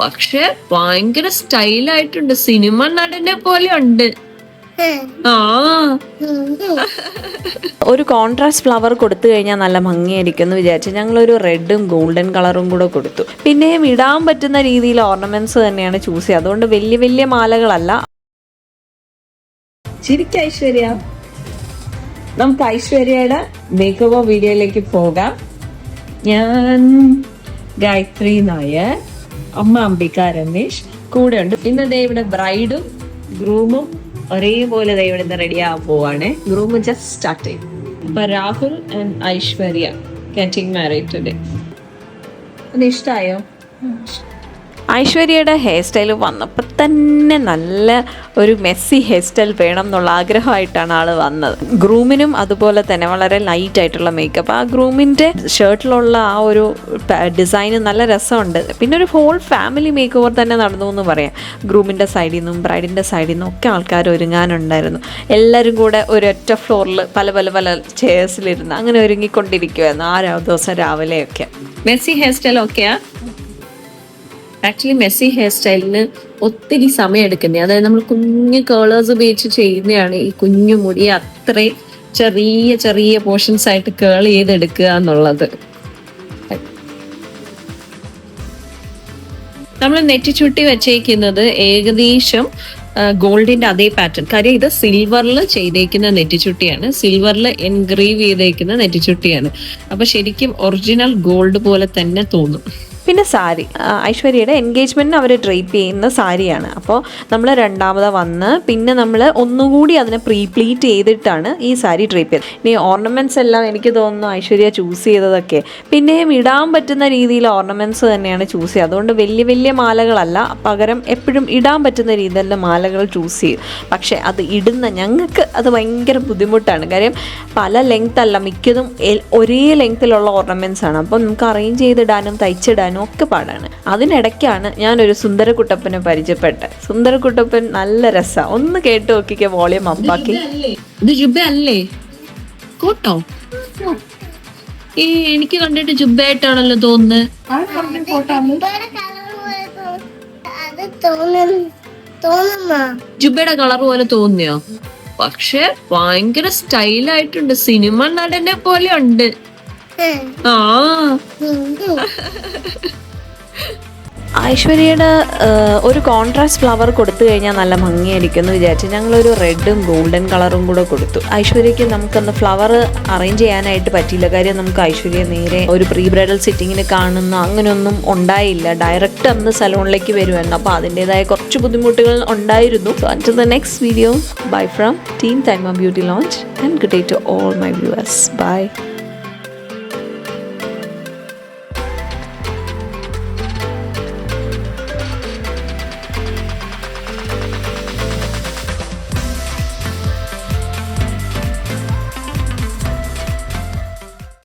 പക്ഷെ ഭയങ്കര സ്റ്റൈലായിട്ടുണ്ട്. സിനിമ നടനെ പോലെ ഉണ്ട് ആ. ഒരു കോൺട്രാസ്റ്റ് ഫ്ലവർ കൊടുത്തു കഴിഞ്ഞാൽ നല്ല ഭംഗിയായിരിക്കും എന്ന് വിചാരിച്ചു. ഞങ്ങളൊരു റെഡും ഗോൾഡൻ കളറും കൂടെ കൊടുത്തു. പിന്നെയും ഇടാൻ പറ്റുന്ന രീതിയിൽ ഓർണമെന്റ്സ് തന്നെയാണ് ചൂസ് ചെയ്യുക. അതുകൊണ്ട് വലിയ വലിയ മാലകളല്ല. ശരിക്കും ഐശ്വര്യ നമുക്ക് ഐശ്വര്യയുടെ മേക്കപ്പ് വീഡിയോയിലേക്ക് പോകാം. ഞാൻ ഗായത്രി നായർ. അമ്മ അംബിക രമേശ് കൂടെ ഉണ്ട് ഇന്ന് ദേ ഇവിടെ ബ്രൈഡും ഗ്രൂമും ഒരേപോലെ ദേ ഇവിടെ റെഡി ആവാൻ പോവാണ്. ഗ്രൂം ജസ്റ്റ് സ്റ്റാർട്ട് ചെയ്യും അപ്പൊ Rahul and Aishwarya getting married ഇഷ്ടായോ ഐശ്വര്യയുടെ ഹെയർ സ്റ്റൈൽ വന്നപ്പോൾ തന്നെ നല്ല ഒരു മെസ്സി ഹെയർ സ്റ്റൈൽ വേണം എന്നുള്ള ആഗ്രഹമായിട്ടാണ് ആൾ വന്നത്. ഗ്രൂമിനും അതുപോലെ തന്നെ വളരെ ലൈറ്റ് ആയിട്ടുള്ള മേക്കപ്പ് ആ ഗ്രൂമിന്റെ ഷർട്ടിലുള്ള ആ ഒരു ഡിസൈന് നല്ല രസമുണ്ട്. പിന്നെ ഒരു ഹോൾ ഫാമിലി മേക്ക് ഓവർ തന്നെ നടന്നു എന്ന് പറയാം. ഗ്രൂമിന്റെ സൈഡിൽ നിന്നും ബ്രൈഡിന്റെ സൈഡിൽ നിന്നും ഒക്കെ ആൾക്കാർ ഒരുങ്ങാനുണ്ടായിരുന്നു. എല്ലാവരും കൂടെ ഒരൊറ്റ ഫ്ലോറിൽ പല പല പല ചെയർസിലിരുന്ന് അങ്ങനെ ഒരുങ്ങിക്കൊണ്ടിരിക്കുമായിരുന്നു ആ ദിവസം രാവിലെയൊക്കെ. മെസ്സി ഹെയർ സ്റ്റൈൽ ഓക്കെയാ ആക്ച്വലി മെസ്സി ഹെയർ സ്റ്റൈലിന് ഒത്തിരി സമയം എടുക്കുന്നത് അതായത് നമ്മൾ കുഞ്ഞു കേളേഴ്സ് ഉപയോഗിച്ച് ചെയ്യുന്നതാണ് ഈ കുഞ്ഞു മുടി അത്രയും ചെറിയ ചെറിയ പോർഷൻസ് ആയിട്ട് കേൾ ചെയ്തെടുക്കുക എന്നുള്ളത്. നമ്മൾ നെറ്റിച്ചുട്ടി വെച്ചേക്കുന്നത് ഏകദേശം ഗോൾഡിന്റെ അതേ പാറ്റേൺ കാര്യം ഇത് സിൽവറിൽ ചെയ്തേക്കുന്ന നെറ്റിച്ചുട്ടിയാണ്. സിൽവറിൽ എൻഗ്രേവ് ചെയ്തേക്കുന്ന നെറ്റിച്ചുട്ടിയാണ്. അപ്പൊ ശരിക്കും ഒറിജിനൽ ഗോൾഡ് പോലെ തന്നെ തോന്നും. പിന്നെ സാരി. ഐശ്വര്യയുടെ എൻഗേജ്മെന്റിന് അവർ ഡ്രേപ്പ് ചെയ്യുന്ന സാരിയാണ്. അപ്പോൾ നമ്മൾ രണ്ടാമത് വന്ന് പിന്നെ നമ്മൾ ഒന്നുകൂടി അതിനെ പ്രീപ്ലീറ്റ് ചെയ്തിട്ടാണ് ഈ സാരി ഡ്രേപ്പ് ചെയ്തത്. ഇനി ഓർണമെന്റ്സ് എല്ലാം എനിക്ക് തോന്നുന്നു ഐശ്വര്യ ചൂസ് ചെയ്തതൊക്കെ. പിന്നെയും ഇടാൻ പറ്റുന്ന രീതിയിൽ ഓർണമെന്റ്സ് തന്നെയാണ് ചൂസ് ചെയ്യുക. അതുകൊണ്ട് വലിയ വലിയ മാലകളല്ല പകരം എപ്പോഴും ഇടാൻ പറ്റുന്ന രീതിയിലുള്ള മാലകൾ ചൂസ് ചെയ്യും. പക്ഷേ അത് ഇടുന്ന ഞങ്ങൾക്ക് അത് ഭയങ്കര ബുദ്ധിമുട്ടാണ്. കാര്യം പല ലെങ്ത് അല്ല മിക്കതും ഒരേ ലെങ്ത്തിലുള്ള ഓർണമെന്റ്സ് ആണ്. അപ്പം നമുക്ക് അറേഞ്ച് ചെയ്തിടാനും തയ്ച്ചിടാനും ഒക്കെ പാടാണ് അതിനിടയ്ക്കാണ് ഞാനൊരു സുന്ദരക്കുട്ടപ്പനെ പരിചയപ്പെട്ടത്. സുന്ദരക്കുട്ടപ്പൻ നല്ല രസമാണ് ഒന്ന് കേട്ട് നോക്കിക്കെ വോളിയം അപ്പാക്കി എനിക്ക് കണ്ടിട്ട് ജുബായിട്ടാണല്ലോ തോന്നുന്നത് ജുബയുടെ കളർ പോലെ തോന്നിയോ? പക്ഷെ ഭയങ്കര സ്റ്റൈലായിട്ടുണ്ട്. സിനിമ നടനെ പോലെ ഉണ്ട്. ഐശ്വര്യയുടെ ഒരു കോൺട്രാസ്റ്റ് ഫ്ലവർ കൊടുത്തു കഴിഞ്ഞാൽ നല്ല ഭംഗിയായിരിക്കും എന്ന് വിചാരിച്ചു. ഞങ്ങളൊരു റെഡും ഗോൾഡൻ കളറും കൂടെ കൊടുത്തു. ഐശ്വര്യയ്ക്ക് നമുക്കൊന്ന് ഫ്ലവർ അറേഞ്ച് ചെയ്യാനായിട്ട് പറ്റിയില്ല. കാര്യം നമുക്ക് ഐശ്വര്യ നേരെ ഒരു പ്രീ ബ്രൈഡൽ സിറ്റിങ്ങിന് കാണുന്ന അങ്ങനെയൊന്നും ഉണ്ടായില്ല. ഡയറക്റ്റ് അന്ന് സലൂണിലേക്ക് വരുമായിരുന്നു അപ്പോൾ അതിന്റെതായ കുറച്ച് ബുദ്ധിമുട്ടുകൾ ഉണ്ടായിരുന്നു. To the next video by from team Thaima beauty lounge and good day to all my viewers bye